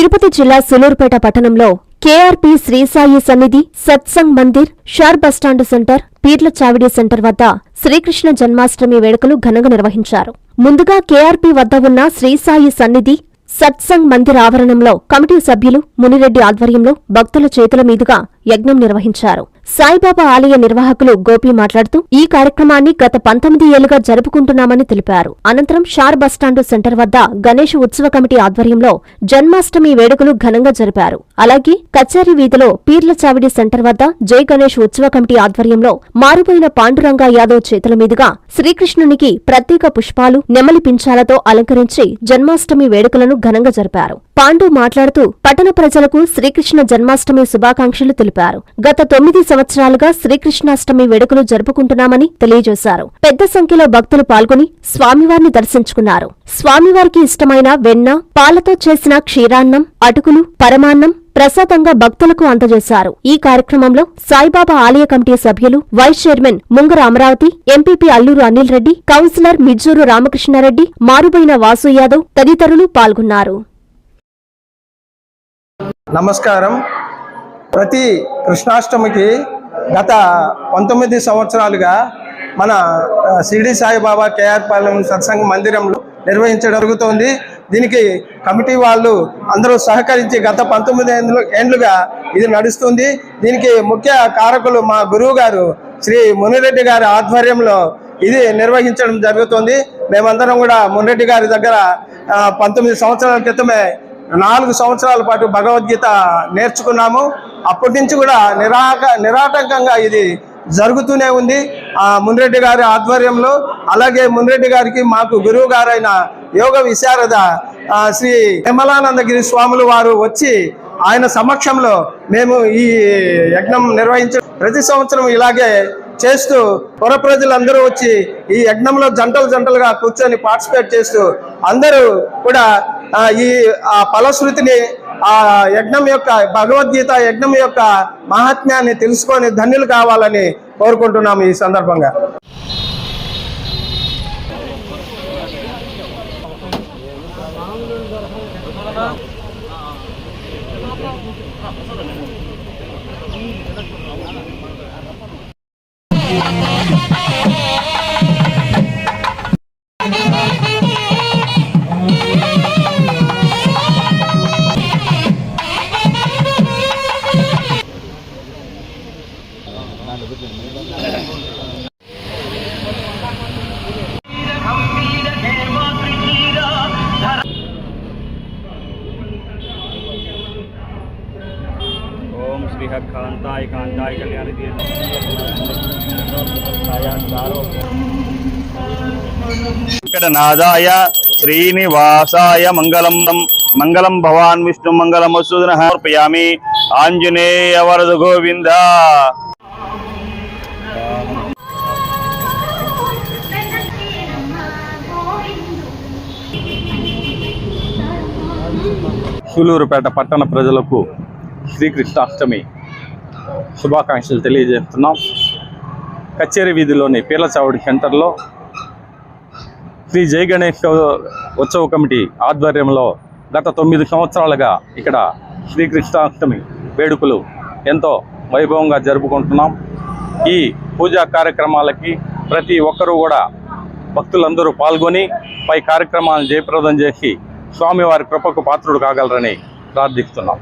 తిరుపతి జిల్లా సులూరుపేట పట్టణంలో కేఆర్పి శ్రీసాయి సన్నిధి సత్సంగ్ మందిర్ షార్ బస్టాండ్ సెంటర్ పీర్ల చావిడి సెంటర్ వద్ద శ్రీకృష్ణ జన్మాష్టమి వేడుకలు ఘనంగా నిర్వహించారు. ముందుగా కేఆర్పి వద్ద ఉన్న శ్రీసాయి సన్నిధి సత్సంగ్ మందిర్ ఆవరణంలో కమిటీ సభ్యులు మునిరెడ్డి ఆధ్వర్యంలో భక్తుల చేతుల మీదుగా యజ్ఞం నిర్వహించారు. సాయిబాబా ఆలయ నిర్వాహకులు గోపి మాట్లాడుతూ ఈ కార్యక్రమాన్ని గత పంతొమ్మిది ఏళ్ళుగా జరుపుకుంటున్నామని తెలిపారు. అనంతరం షార్ బస్టాండు సెంటర్ వద్ద గణేష్ ఉత్సవ కమిటీ ఆధ్వర్యంలో జన్మాష్టమి వేడుకలు ఘనంగా జరిపారు. అలాగే కచేరి వీధిలో పీర్ల చావిడి సెంటర్ వద్ద జై గణేష్ ఉత్సవ కమిటీ ఆధ్వర్యంలో మారుపోయిన పాండురంగా యాదవ్ చేతుల మీదుగా శ్రీకృష్ణునికి ప్రత్యేక పుష్పాలు నెమలి పింఛాలతో అలంకరించి జన్మాష్టమి వేడుకలను ఘనంగా జరిపారు. పాండు మాట్లాడుతూ పట్టణ ప్రజలకు శ్రీకృష్ణ జన్మాష్టమి శుభాకాంక్షలు తెలిపారు. గత తొమ్మిది సంవత్సరాలుగా శ్రీకృష్ణాష్టమి వేడుకలు జరుపుకుంటున్నామని తెలియజేశారు. పెద్ద సంఖ్యలో భక్తులు పాల్గొని స్వామివారిని దర్శించుకున్నారు. స్వామివారికి ఇష్టమైన వెన్న పాలతో చేసిన క్షీరాన్నం అటుకులు పరమాన్నం ప్రసాదంగా భక్తులకు అందజేశారు. ఈ కార్యక్రమంలో సాయిబాబా ఆలయ కమిటీ సభ్యులు vice chairman Mungara Amaravati MPP Alluru Anil Reddy councillor Mijjuru Ramakrishna Reddy Marubaina Vasu Yadav తదితరులు పాల్గొన్నారు. నమస్కారం. ప్రతి కృష్ణాష్టమికి గత పంతొమ్మిది సంవత్సరాలుగా మన ఆ, షిరిడి సాయిబాబా కేఆర్ పాలెం సత్సంగ మందిరంలో నిర్వహించడం జరుగుతోంది. దీనికి కమిటీ వాళ్ళు అందరూ సహకరించి గత పంతొమ్మిది ఏండ్లు ఏండ్లుగా ఇది నడుస్తుంది. దీనికి ముఖ్య కారకులు మా గురువు గారు శ్రీ మునిరెడ్డి గారి ఆధ్వర్యంలో ఇది నిర్వహించడం జరుగుతుంది. మేమందరం కూడా మునిరెడ్డి గారి దగ్గర పంతొమ్మిది సంవత్సరాల క్రితమే నాలుగు సంవత్సరాల పాటు భగవద్గీత నేర్చుకున్నాము. అప్పటి నుంచి కూడా నిరాక నిరాటంకంగా ఇది జరుగుతూనే ఉంది. ఆ మున్రెడ్డి గారి ఆధ్వర్యంలో అలాగే మున్రెడ్డి గారికి మాకు గురువు గారైన యోగ విశారద శ్రీ విమలానందగిరి స్వాములు వారు వచ్చి ఆయన సమక్షంలో మేము ఈ యజ్ఞం నిర్వహించ ప్రతి సంవత్సరం ఇలాగే చేస్తూ పొర ప్రజలందరూ వచ్చి ఈ యజ్ఞంలో జంటలు జంటలుగా కూర్చొని పార్టిసిపేట్ చేస్తూ అందరూ కూడా ఈ ఆ ఫలశ్రుతిని ఆ యజ్ఞం యొక్క భగవద్గీత యజ్ఞం యొక్క మహాత్మ్యాన్ని తెలుసుకొని ధన్యులు కావాలని కోరుకుంటున్నాము ఈ సందర్భంగా. 好，我说的没错。嗯，那就好了。శ్రీ కాంతాయ కాంతాయ కళ్యాణ నాదాయ శ్రీనివాసాయ మంగళం మంగళం భవాన్ విష్ణు మంగళం వసూదన సమర్పయామి ఆంజనేయ వరద గోవింద సూలూరుపేట పట్టణ ప్రజలకు శ్రీకృష్ణాష్టమి శుభాకాంక్షలు తెలియజేస్తున్నాం. కచేరీ వీధిలోని పీలచావుడి సెంటర్లో శ్రీ జయ గణేష్ ఉత్సవ కమిటీ ఆధ్వర్యంలో గత తొమ్మిది సంవత్సరాలుగా ఇక్కడ శ్రీకృష్ణాష్టమి వేడుకలు ఎంతో వైభవంగా జరుపుకుంటున్నాం. ఈ పూజా కార్యక్రమాలకి ప్రతి ఒక్కరూ కూడా భక్తులందరూ పాల్గొని పై కార్యక్రమాలను జయప్రదం చేసి స్వామివారి కృపకు పాత్రుడు కాగలరని ప్రార్థిస్తున్నాం.